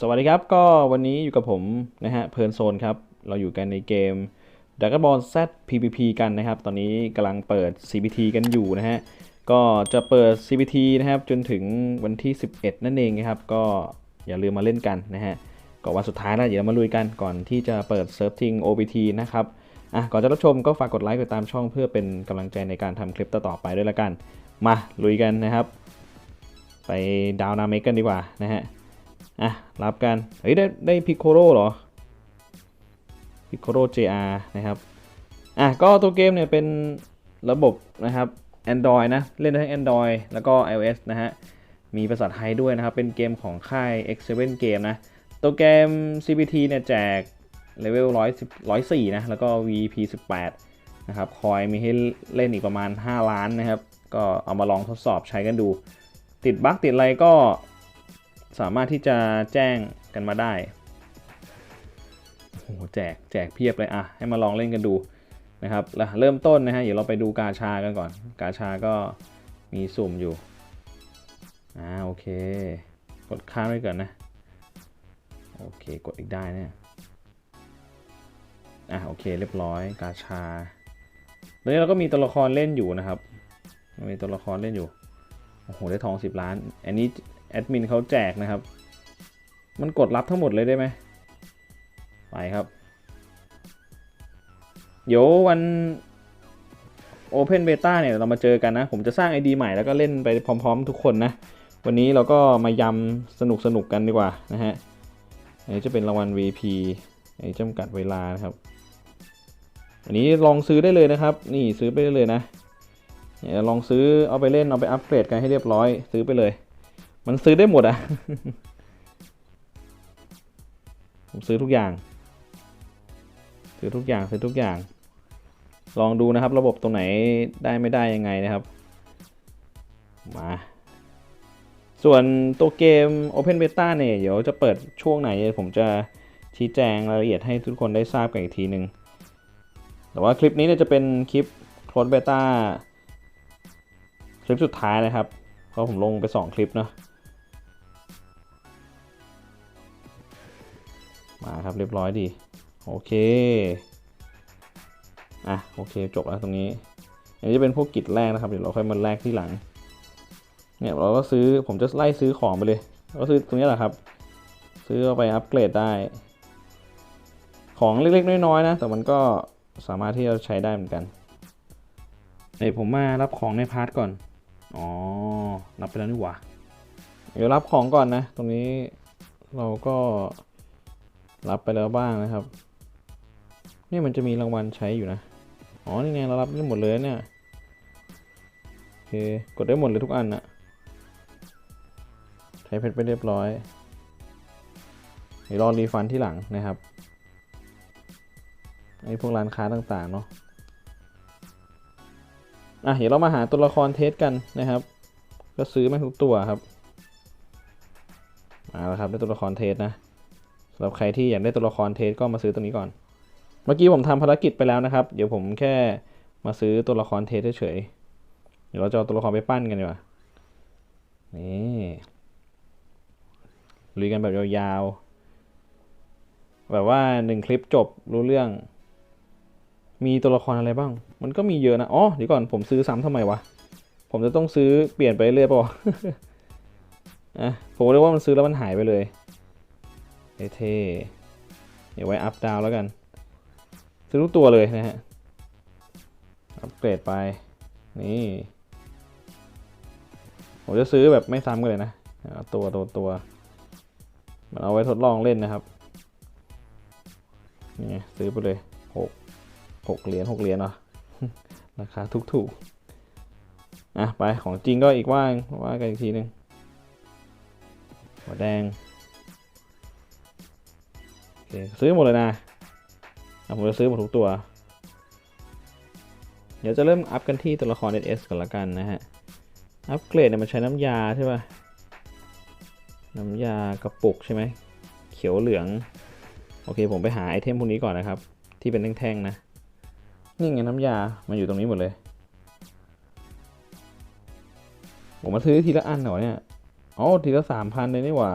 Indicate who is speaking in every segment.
Speaker 1: สวัสดีครับ ก็วันนี้อยู่กับผมนะฮะเพลินโซนครับ เราอยู่กันในเกม Dragon Ball Z PVP กันนะครับ ตอนนี้กำลังเปิด CBT กันอยู่นะฮะ ก็จะเปิด CBT นะครับ จนถึงวันที่ 11 นั่นเองนะครับ ก็อย่าลืมมาเล่นกันนะฮะก็วันสุดท้ายแล้วเดี๋ยวเรามาลุยกันก่อนที่จะเปิดเซิร์ฟทิง OBT นะครับอะก่อนจะรับชมก็ฝากกดไลค์กดตามช่องเพื่อเป็นกำลังใจในการทำคลิปต่อๆไปด้วยละกัน มาลุยกันนะครับ ไปดาวนาเมกกันดีกว่านะฮะ อะ รับกัน เฮ้ย ได้ได้พิโคโรเหรอพิโคโร JR นะครับ อะ ก็ตัวเกมเนี่ยเป็นระบบนะครับ Android นะ เล่นได้ทั้ง Android แล้วก็ iOS นะฮะ มีภาษาไทยด้วยนะครับ เป็นเกมของค่าย X7 Game นะ ตัวเกม CBT เนี่ยแจกเลเวล110 104 นะ แล้วก็ VP 18 นะครับ คอยมีให้เล่นอีกประมาณ 5 ล้านนะครับ ก็เอามาลองทดสอบใช้กันดู ติดบั๊กติดอะไรก็ สามารถที่จะแจ้งกันมาได้โอ้โหแจกแจกเพียบเลยอะให้มาลองเล่นกันดูนะครับแล้วเริ่มต้นนะฮะเดี๋ยวเราไปดูกาชากันก่อน กาชาก็มีสุ่มอยู่อ่าโอเค กดข้ามไว้ก่อนนะ โอเคกดอีกได้เนี่ยอะโอเคเรียบร้อยกาชาตอนนี้เราก็มีตัวละครเล่นอยู่นะครับมีตัวละครเล่นอยู่โอ้โหได้ทอง 10 ล้าน อันนี้ แอดมินเขาแจกนะครับ มันกดรับทั้งหมดเลยได้ไหมไปครับ เดี๋ยววัน Open Beta เนี่ยเรามาเจอกันนะ ผมจะสร้าง ID ใหม่แล้วก็เล่นไปพร้อมๆ ทุกคนนะ วันนี้เราก็มายำสนุกสนุกกันดีกว่านะฮะอันนี้จะเป็นรางวัล VP อันนี้จำกัดเวลานะครับ อันนี้ลองซื้อได้เลยนะครับ นี่ซื้อไปได้เลยนะเนี่ยลองซื้อเอาไปเล่นเอาไปอัปเกรดกันให้เรียบร้อยซื้อไปเลย มันซื้อได้หมดอะผมซื้อทุกอย่าง ซื้อทุกอย่างซื้อทุกอย่าง ลองดูนะครับ ระบบตรงไหนได้ไม่ได้ยังไงนะครับ มา ส่วนตัวเกม Open Beta เนี่ย เดี๋ยวจะเปิดช่วงไหน ผมจะชี้แจงรายละเอียดให้ทุกคนได้ทราบกันอีกทีหนึ่งแต่ว่าคลิปนี้เนี่ยจะเป็นคลิป Close Beta คลิปสุดท้ายนะครับ เพราะผมลงไป 2 คลิปเนาะ มาครับเรียบร้อยดี โอเค อะโอเคจบแล้วตรงนี้ อันนี้จะเป็นพวกกิจแรกนะครับ เดี๋ยวเราค่อยมาแลกที่หลัง เนี่ยเราก็ซื้อผมจะไล่ซื้อของไปเลย ก็ซื้อตรงนี้แหละครับ ซื้อไปอัปเกรดได้ ของเล็กๆน้อยๆนะ แต่มันก็สามารถที่จะใช้ได้เหมือนกันเดี๋ยวผมมารับของในพาร์ทก่อน อ๋อ รับไปแล้วนี่หว่า เดี๋ยวรับของก่อนนะ ตรงนี้เราก็ รับไปแล้วบ้างนะครับนี่มันจะมีรางวัลใช้อยู่นะ อ๋อ นี่ไงเรารับได้หมดเลยเนี่ยโอเคกดได้หมดเลยทุกอันนะใช้เพชรไปเรียบร้อยเดี๋ยวรอรีฟันที่หลังนะครับไอ้พวกร้านค้าต่างๆเนาะ อะ เดี๋ยวเรามาหาตัวละครเทสกันนะครับ ก็ซื้อมาทุกตัวครับ มาแล้วครับได้ตัวละครเทสนะ สำหรับใครที่อยากได้ตัวละครเทสก็มาซื้อตัวนี้ก่อน เมื่อกี้ผมทำภารกิจไปแล้วนะครับ เดี๋ยวผมแค่มาซื้อตัวละครเทสเฉยเดี๋ยวเราจะเอาตัวละครไปปั้นกันดีกว่า นี่ลุยกันแบบยาวๆ แบบว่าหนึ่งคลิปจบรู้เรื่อง มีตัวละครอะไรบ้าง มันก็มีเยอะนะ อ๋อเดี๋ยวก่อนผมซื้อซ้ำทำไมวะ ผมจะต้องซื้อเปลี่ยนไปเรื่อยป่ะอะผมเรียกว่ามันซื้อแล้วมันหายไปเลย เท่ๆเดี๋ยวไว้อัพดาวแล้วกัน ซื้อทุกตัวเลยนะฮะ อัปเกรดไป นี่ ผมจะซื้อแบบไม่ซ้ำกันเลยนะ ตัวตัวตัวมันเอาไว้ทดลองเล่นนะครับ นี่ซื้อไปเลยหกหกเหรียญหกเหรียญเนาะราคาถูกถูกๆอะ ไปของจริงก็อีกว่างว่ากันอีกทีหนึ่งหัวแดง ซื้อหมดเลยนะผมจะซื้อหมดทุกตัว เดี๋ยวจะเริ่มอัพกันที่ตัวละคร SS ก่อนละกันนะฮะ อัพเกรดเนี่ยมันใช้น้ำยาใช่ป่ะ น้ำยากระปุกใช่ไหม เขียวเหลือง โอเคผมไปหาไอเทมพวกนี้ก่อนนะครับ ที่เป็นแท่งๆนะ นี่ไงน้ำยา มันอยู่ตรงนี้หมดเลย ผมมาซื้อทีละอันเหรอเนี่ย อ๋อทีละสามพันเลยนี่หว่า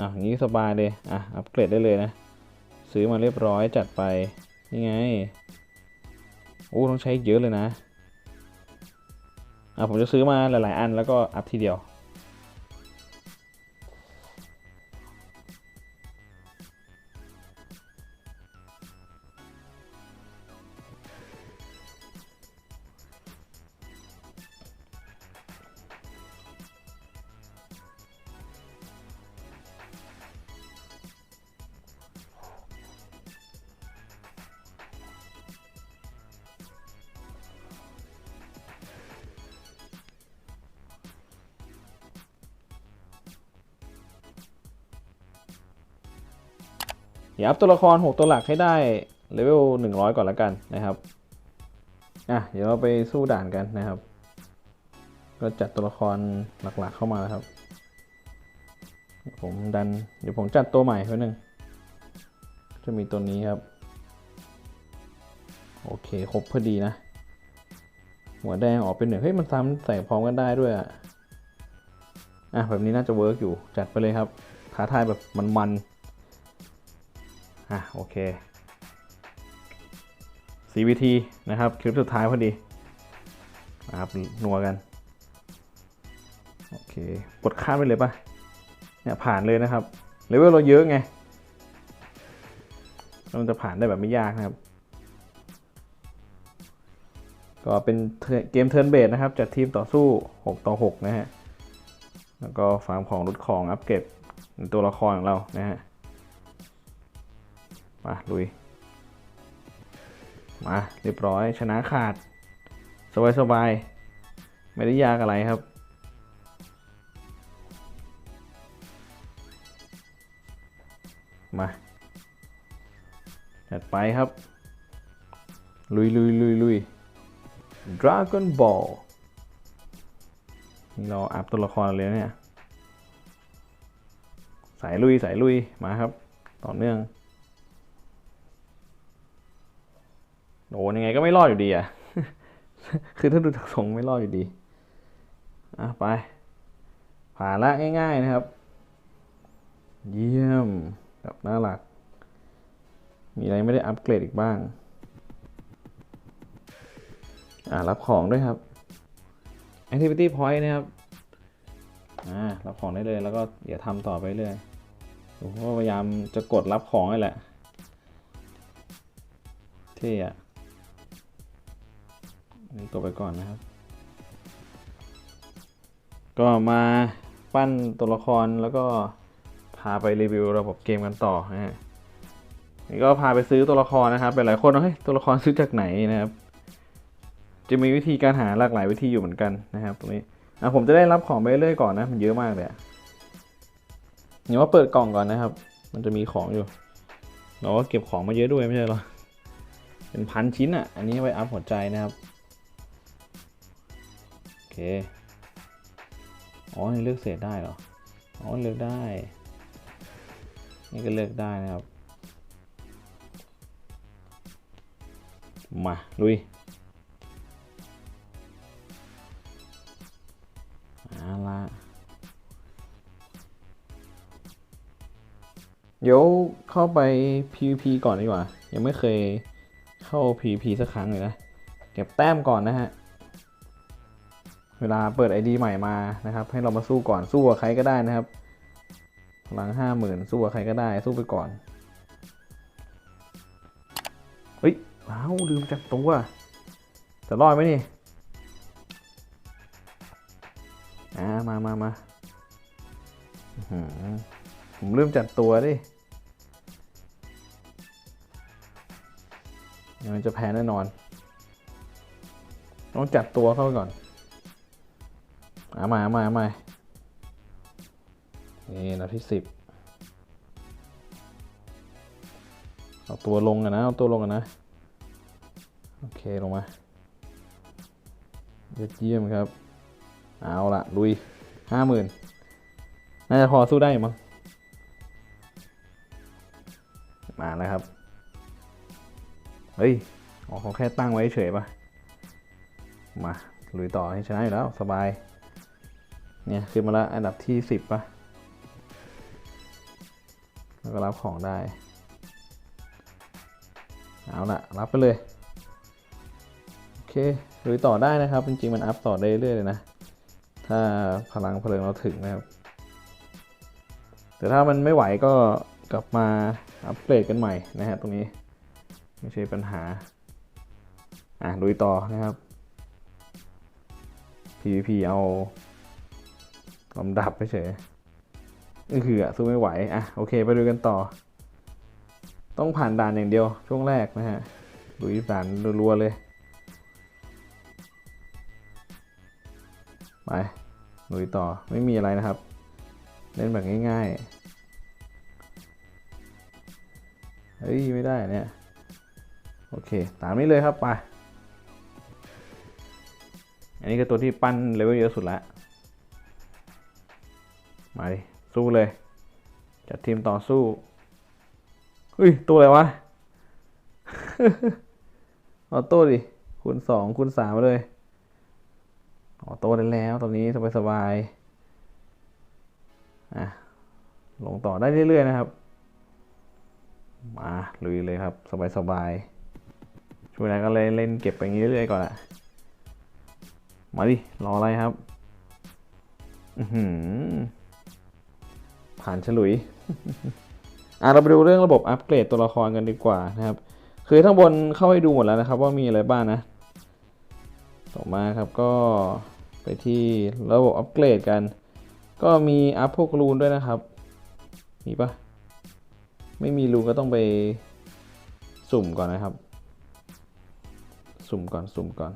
Speaker 1: อะอย่างนี้สบายเลย อะ อัปเกรดได้เลยนะ ซื้อมาเรียบร้อยจัดไป นี่ไง โอ้ ต้องใช้เยอะเลยนะ อะ ผมจะซื้อมาหลาย ๆ อันแล้วก็อัพทีเดียว ดี๋ยวอัพตัวละคร 6 ตัวหลักให้ได้เลเวล100 ก่อนละกันนะครับ อะ เดี๋ยวเราไปสู้ด่านกันนะครับ ก็จัดตัวละครหลักๆเข้ามาแล้วครับ ผมดัน เดี๋ยวผมจัดตัวใหม่ไว้หนึ่ง จะมีตัวนี้ครับ โอเค ครบพอดีนะ หัวแดงออกเป็นหนึ่งเฮ้ย มันซ้ำใส่พร้อมกันได้ด้วยอะอะแบบนี้น่าจะเวิร์กอยู่ จัดไปเลยครับท้าทายแบบมันๆ อะโอเค CVT นะครับคลิปสุดท้ายพอดีนะครับนัวกัน โอเค กดข้ามไปเลยปะเนี่ยผ่านเลยนะครับ เลเวลเราเยอะไง มันจะผ่านได้แบบไม่ยากนะครับ ก็เป็นเกมเทิร์นเบสนะครับ จัดทีมต่อสู้ 6 ต่อ 6 นะฮะ แล้วก็ฟาร์มของรุดของอัปเกรดตัวละครของเรานะฮะ มาลุย มา เรียบร้อยชนะขาด สบายสบายๆไม่ได้ยากอะไรครับ มา จัดไปครับ ลุยลุยลุยลุย Dragon Ball นี่เราอัพตัวละครเลยเนี่ย สายลุย สายลุย มาครับ ต่อเนื่อง โอ้ยังไงก็ไม่รอดอยู่ดีอะ คือถ้าดูจากทรงไม่รอดอยู่ดี อะไป ผ่านละง่าย ๆนะครับ เยี่ยมแบบน่ารัก มีอะไรไม่ได้อัปเกรดอีกบ้าง อ่ารับของด้วยครับ activity point นะครับ อ่ารับของได้เลยแล้วก็เดี๋ยวทำต่อไปเรื่อยผมก็พยายามจะกดรับของนี่แหละเท่อะ นี่กดไปก่อนนะครับ ก็มาปั้นตัวละครแล้วก็พาไปรีวิวระบบเกมกันต่อนะฮะนี่ก็พาไปซื้อตัวละครนะครับหลายคนเฮ้ยตัวละครซื้อจากไหนนะครับ จะมีวิธีการหาหลากหลายวิธีอยู่เหมือนกันนะครับตรงนี้อะผมจะได้รับของไปเรื่อยๆก่อนนะมันเยอะมากเลยอะเดี๋ยวว่าเปิดกล่องก่อนนะครับ มันจะมีของอยู่เราก็เก็บของมาเยอะด้วยไม่ใช่หรอเป็นพันชิ้นอะ อันนี้ไว้อัพหัวใจนะครับ เค อ๋อ นี่เลือกเศษได้เหรอ อ๋อ เลือกได้ นี่ก็เลือกได้นะครับ มา ลุยเอาละเดี๋ยวเข้าไป PVP ก่อนดีกว่า ยังไม่เคยเข้า PVP สักครั้งเลยนะ เก็บแต้มก่อนนะฮะ เวลาเปิด ID ใหม่มานะครับ ให้เรามาสู้ก่อนสู้กับใครก็ได้นะครับพลังห้าหมื่นสู้กับใครก็ได้สู้ไปก่อนเฮ้ยว้าวลืมจัดตัวจะรอดไหมนี่อ่ามามามาอื้อหือผมลืมจัดตัวดิมันจะแพ้แน่นอน ต้องจัดตัวเข้าไปก่อน เอามาเอามาเอามานี่นัดที่สิบเอาตัวลงกันนะเอาตัวลงกันนะ โอเคลงมายอดเยี่ยมครับ เอาละลุยห้าหมื่นน่าจะพอสู้ได้มั้งมาแล้วครับ เฮ้ยอ๋อเขาแค่ตั้งไว้เฉยปะมาลุยต่อให้ชนะอยู่แล้ว สบาย เนี่ยขึ้นมาแล้วอันดับที่สิบปะแล้วก็รับของได้ เอาละรับไปเลย โอเคลุยต่อได้นะครับ จริงๆ มันอัพต่อได้เรื่อยเลยนะ ถ้าพลังเพลิงเราถึงนะครับ แต่ถ้ามันไม่ไหวก็กลับมาอัปเกรดกันใหม่นะฮะตรงนี้ ไม่ใช่ปัญหา อะลุยต่อนะครับ PVP เอา ลำดับไปเฉยนี่คืออะสู้ไม่ไหว อะ โอเค ไปดูกันต่อ ต้องผ่านด่านอย่างเดียว ช่วงแรกนะฮะลุยด่านรัวๆเลย ไปลุยต่อไม่มีอะไรนะครับ เล่นแบบง่ายๆ เฮ้ย ไม่ได้เนี่ย โอเค ตามนี้เลยครับ ไป อันนี้ก็ตัวที่ปั้นเลเวลเยอะสุดละ มาดิสู้เลย จัดทีมต่อสู้เฮ้ย ตัวอะไรวะ ออโต้ดิ คูณสองคูณสามมาเลย ออโต้ได้แล้วตอนนี้สบายสบายๆอะลงต่อได้เรื่อยๆนะครับ มาลุยเลยครับสบายสบายๆ ช่วยอะไรก็เลยเล่นเก็บไปงี้เรื่อยๆก่อนอะมาดิ รออะไรครับ อือหือ ผ่านฉลุยอะเราไปดูเรื่องระบบอัปเกรดตัวละครกันดีกว่านะครับ คือข้งบนเข้าให้ดูหมดแล้วนะครับ ว่ามีอะไรบ้างนะ ต่อมาครับก็ไปที่ระบบอัปเกรดกัน ก็มีอัพพวกรูนด้วยนะครับ มีปะไม่มีรูนก็ต้องไปสุ่มก่อนนะครับ สุ่มก่อนสุ่มก่อน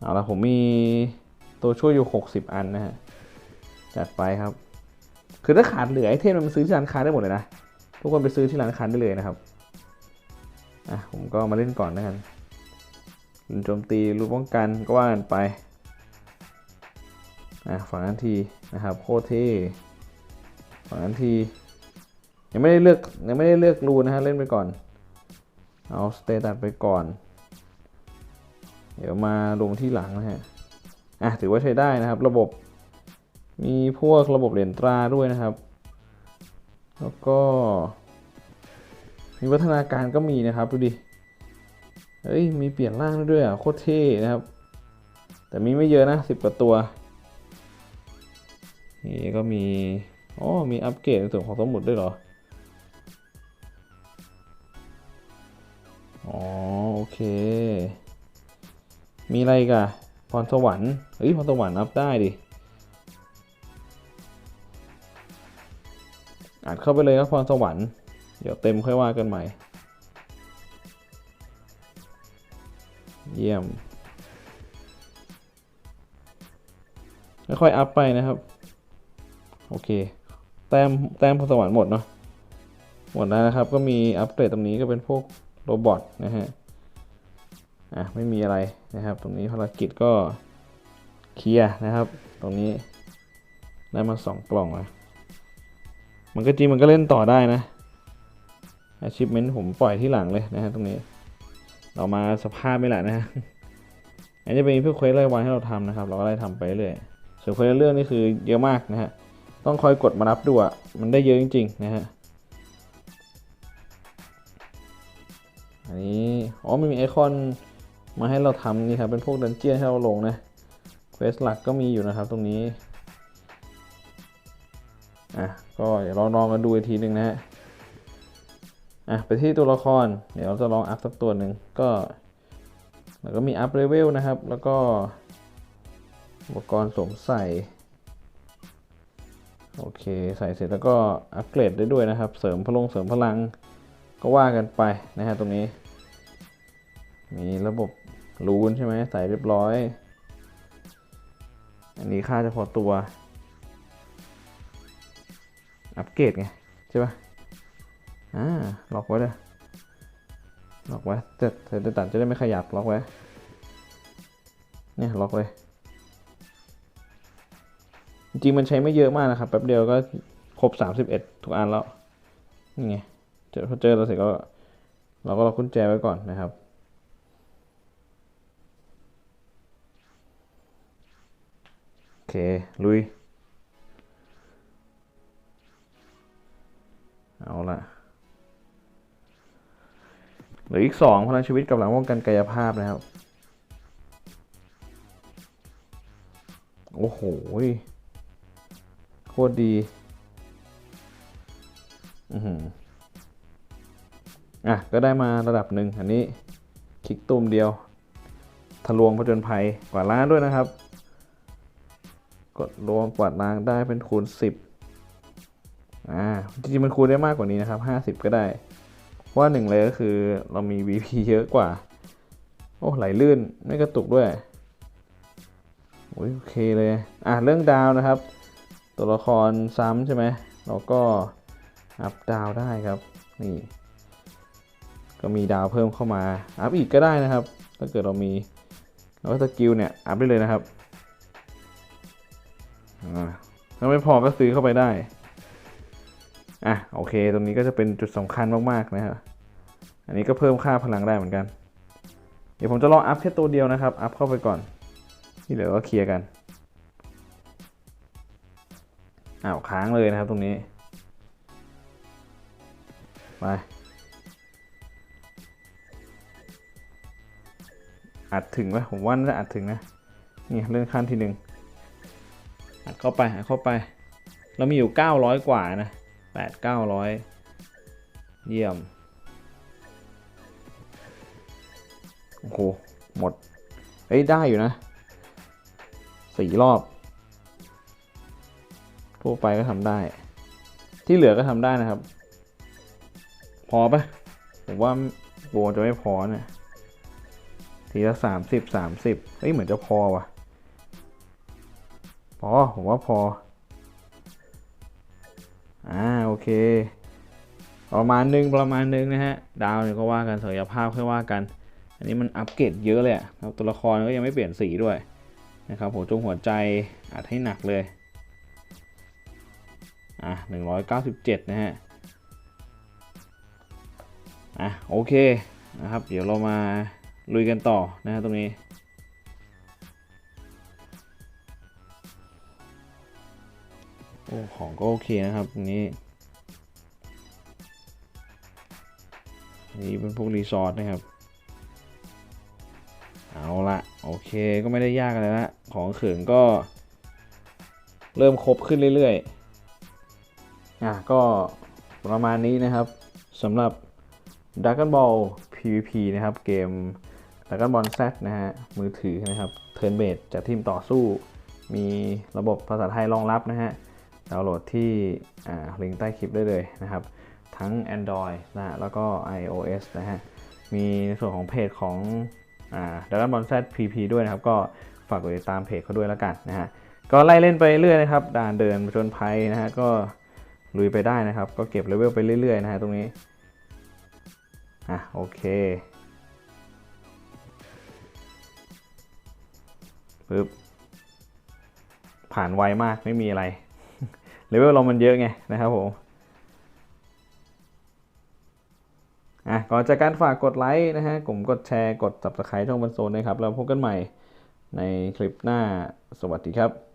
Speaker 1: เอาละผมมีตัวช่วยอยู่ 60 อันนะฮะ จัดไปครับ คือถ้าขาดเหลือไอเทมมันซื้อที่ร้านค้าได้หมดเลยนะทุกคนไปซื้อที่ร้านค้าได้เลยนะครับอะผมก็มาเล่นก่อนนะกันรุนโจมตีรูปป้องกันก็ว่ากันไปอะฝั่งนั้นทีนะครับโคตรเท่ฝั่งนั้นทียังไม่ได้เลือกยังไม่ได้เลือกรูนะฮะเล่นไปก่อน เอาสเตตัสไปก่อน เดี๋ยวมาลงที่หลังนะฮะอะถือว่าใช้ได้นะครับ ระบบ มีพวกระบบเหรียญตราด้วยนะครับ แล้วก็ มีวัฒนาการก็มีนะครับ ดูดิ เฮ้ย มีเปลี่ยนร่างด้ด้วยอะ โคตรเท่นะครับ แต่มีไม่เยอะนะสิบกว่าตัว นี่ก็มี อ๋อ มีอัปเกรดในส่วนของสมุดด้วยเหรอ อ๋อ โอเค มีอะไรกันพรสวรรค์ เฮ้ย พรสวรรค์อัพได้ดิ อัดเข้าไปเลยครับพรสวรรค์เดี๋ยวเต็มค่อยว่ากันใหม่ เยี่ยมค่อยๆอัพไปนะครับ โอเค แต้มแต้มพรสวรรค์หมดเนาะหมดแล้วนะครับ ก็มีอัปเกรดตรงนี้ก็เป็นพวกโรบอทนะฮะอะไม่มีอะไรนะครับ ตรงนี้ภารกิจก็เคลียร์นะครับ ตรงนี้ได้มาสองกล่องแล้ว มันก็จริงมันก็เล่นต่อได้นะ achievement ผมปล่อยที่หลังเลยนะฮะตรงนี้ เรามาสภาพไม่แหละนะฮะอันนี้เป็นเพื่อเควสรายวันให้เราทำนะครับ เราก็ได้ทำไปเรื่อยส่วนเควสเรื่องนี่คือเยอะมากนะฮะ ต้องคอยกดมารับดูอะมันได้เยอะจริงๆนะฮะ อันนี้อ๋อมันมีไอคอนมาให้เราทำนี่ครับ เป็นพวกดันเจี้ยนให้เราลงนะ เควสหลักก็มีอยู่นะครับตรงนี้ อะก็เดี๋ยวเราลองกันดูอีกทีหนึ่งนะฮะอะไปที่ตัวละคร เดี๋ยวเราจะลองอัพสักตัวหนึ่งก็แล้วก็มีอัพเลเวลนะครับ แล้วก็อุปกรณ์สวมใส่ โอเค ใส่เสร็จแล้วก็อัปเกรดได้ด้วยนะครับ เสริมพลังเสริมพลังก็ว่ากันไปนะฮะตรงนี้ มีระบบรูนใช่ไหมใส่เรียบร้อย อันนี้ค่าเฉพาะตัว อัปเกรดไง ใช่ปะอ่าล็อกไว้เลยล็อกไว้แต่แต่ตัดจะได้ไม่ขยับล็อกไว้ เนี่ยล็อกเลย จริงมันใช้ไม่เยอะมากนะครับ แป๊บเดียวก็ครบ 31 ทุกอันแล้ว นี่ไงเจอพอเจอเราเสร็จก็ เราก็ล็อกกุญแจไว้ก่อนนะครับโอเค ลุย เอาละหรืออีกสองพลังชีวิตกับหลังป้องกันกายภาพนะครับ โอ้โหโคตรดี อือหืออะ ก็ได้มาระดับหนึ่งอันนี้คลิกตุ่มเดียว ทะลวงผจญภัยกว่าล้านด้วยนะครับ กดรวมกวาดล้างได้เป็นคูณ 10 อ่าจริงๆมันคูณได้มากกว่านี้นะครับ 50 ก็ได้เพราะว่าหนึ่งเลยก็คือเรามี VP เยอะกว่า โอ้ไหลลื่นไม่กระตุกด้วยโอ้ยโอเคเลย อะเรื่องดาวนะครับ ตัวละครซ้ำใช่ไหมเราก็อัพดาวได้ครับ นี่ ก็มีดาวเพิ่มเข้ามา อัพอีกก็ได้นะครับ ถ้าเกิดเรามีแล้วก็สกิลเนี่ย อัพได้เลยนะครับ อ่าถ้าไม่พอก็ซื้อเข้าไปได้ อะโอเค ตรงนี้ก็จะเป็นจุดสำคัญมากๆนะครับอันนี้ก็เพิ่มค่าพลังได้เหมือนกัน เดี๋ยวผมจะลองอัพแค่ตัวเดียวนะครับ อัพเข้าไปก่อน ที่เหลือก็เคลียร์กัน อ้าวค้างเลยนะครับตรงนี้ ไป อัดถึงไหมผมว่าน่าจะอัดถึงนะ นี่เลื่อนขั้นที่หนึ่งอัดเข้าไปอัดเข้าไป เรามีอยู่ 900 กว่านะ 8 900เยี่ยม โอ้โห หมดเอ้ย ได้อยู่นะสี่รอบ ทั่วไปก็ทำได้ ที่เหลือก็ทำได้นะครับ พอปะผมว่าโบจะไม่พอเนี่ยทีละสามสิบสามสิบเฮ้ย เหมือนจะพอวะพอผมว่าพอ เค ประมาณหนึงประมาณหนึงนะฮะ ดาวเนี่ยก็ว่ากันศักยภาพค่อยว่ากัน อันนี้มันอัปเกรดเยอะเลยอะแล้วตัวละครก็ยังไม่เปลี่ยนสีด้วยนะครับหัวจงหัวใจอัดให้หนักเลย อะ 197 นะฮะ อะ โอเคนะครับ เดี๋ยวเรามาลุยกันต่อนะฮะตรงนี้โอ้ของก็โอเคนะครับตรงนี้ นี่เป็นพวกรีสอร์ทนะครับ เอาละโอเคก็ไม่ได้ยากอะไรละของเขิงก็ เริ่มครบขึ้นเรื่อยๆอะก็ประมาณนี้นะครับสำหรับ Dragon Ball PVP นะครับ เกม Dragon Ball Z นะฮะมือถือนะครับ Turn Based จากทีมต่อสู้ มีระบบภาษาไทยรองรับนะฮะดาวน์โหลดที่ลิงก์ใต้คลิปได้เลยนะครับ ทั้ง Android นะฮะแล้วก็ iOS นะฮะ มีในส่วนของเพจของอ่า Dragon Ball Z PP ด้วยนะครับ ก็ฝากกดติดตามเพจเขาด้วยแล้วกันนะฮะ ก็ไล่เล่นไปเรื่อยนะครับ ด่านเดินจญภัยนะฮะ ก็ลุยไปได้นะครับ ก็เก็บเลเวลไปเรื่อยๆนะฮะตรงนี้ อะโอเคปึ๊บผ่านไวมากไม่มีอะไร เลเวลเรามันเยอะไงนะครับผม อะก่อนจากการฝากกดไลค์นะฮะกลุ่มกดแชร์กด subscribe ช่องบันโซนนะครับ แล้วพบกันใหม่ในคลิปหน้าสวัสดีครับ